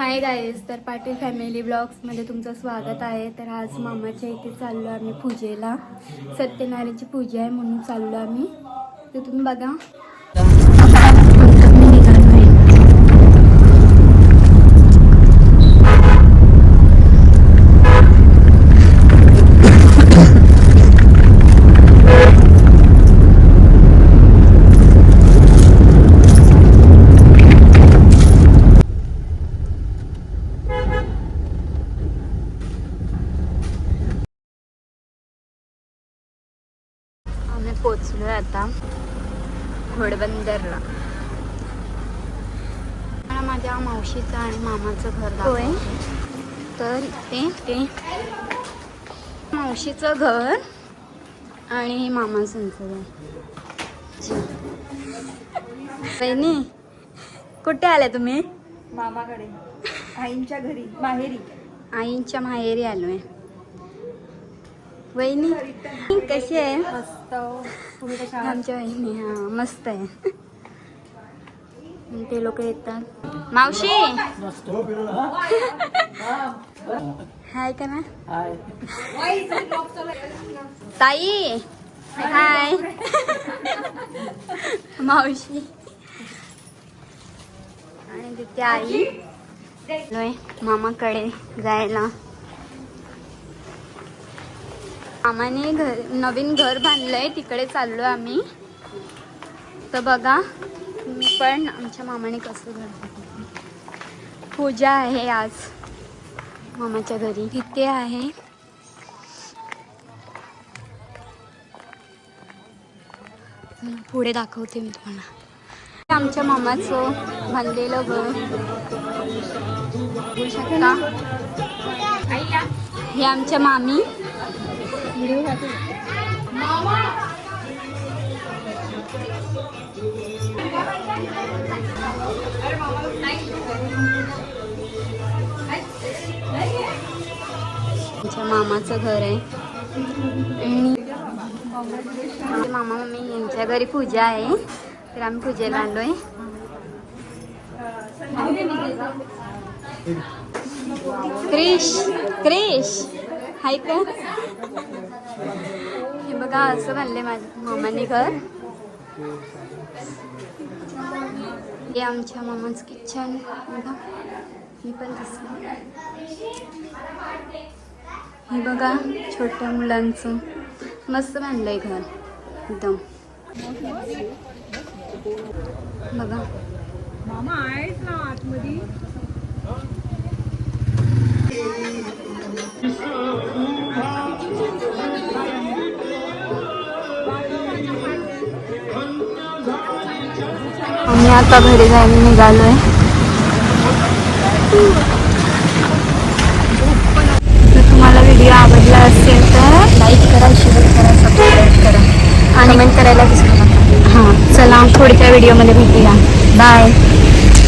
Hi guys तर Patil family ब्लॉग्समध्ये तुमचं स्वागत आहे. तर आज मामाच्या इथे चाललो आम्ही पूजेला. सत्यनारायणची पूजा आहे म्हणून चाललो आम्ही. तर तुम्ही बघा मी निघालोय. पोचलोय आता घोडबंदरला. मला माझ्या मावशीचं आणि मामाचं घर दाखवते तर ते ते मावशीचं घर आणि मामाचं घर. कुठे आल्या तुम्ही? मामाकडे. आईंच्या घरी माहेरी. आईंच्या माहेरी आलोय. वहिनी कशी आहे? मस्त? आमच्या वहिनी हा मस्त आहे. ते लोक येतात. मावशी! हाय का ना? ताई! हाय. मावशी. आणि तिथे आई. मामाकडे जायला. मामाने घर नवीन घर बांधलंय तिकडे चाललो आम्ही. तर बघा मी पण आमच्या मामाने कसं घर पूजा आहे आज मामाच्या घरी. तिथे आहे. पुढे दाखवते मी तुम्हाला. आमच्या मामाचं बांधलेलं घर. बघू शकता. हे आमच्या मामी. आमच्या मामाचं घर आहे. आणि मामा मम्मी यांच्या घरी पूजा आहे. तर आम्ही पूजेला आलोय. क्रिश क्रिश. हाय का? बघा असं बांधले माझ्या मामाने घर. हे आमच्या मामाचं किचन बघा मी पण दिसलं. हे बघा छोट्या मुलांचं. मस्त बांधलंय घर एकदम. बघा. मामा आहेत ना आतमध्ये? आम्ही आता घरी जायला निघालोय. तर तुम्हाला व्हिडिओ आवडला असेल तर लाईक करा शेअर करा सबस्क्राईब करा. आणि कमेंट करायला विसरू नका. हां चला पुढच्या व्हिडिओमध्ये भेटूया. बाय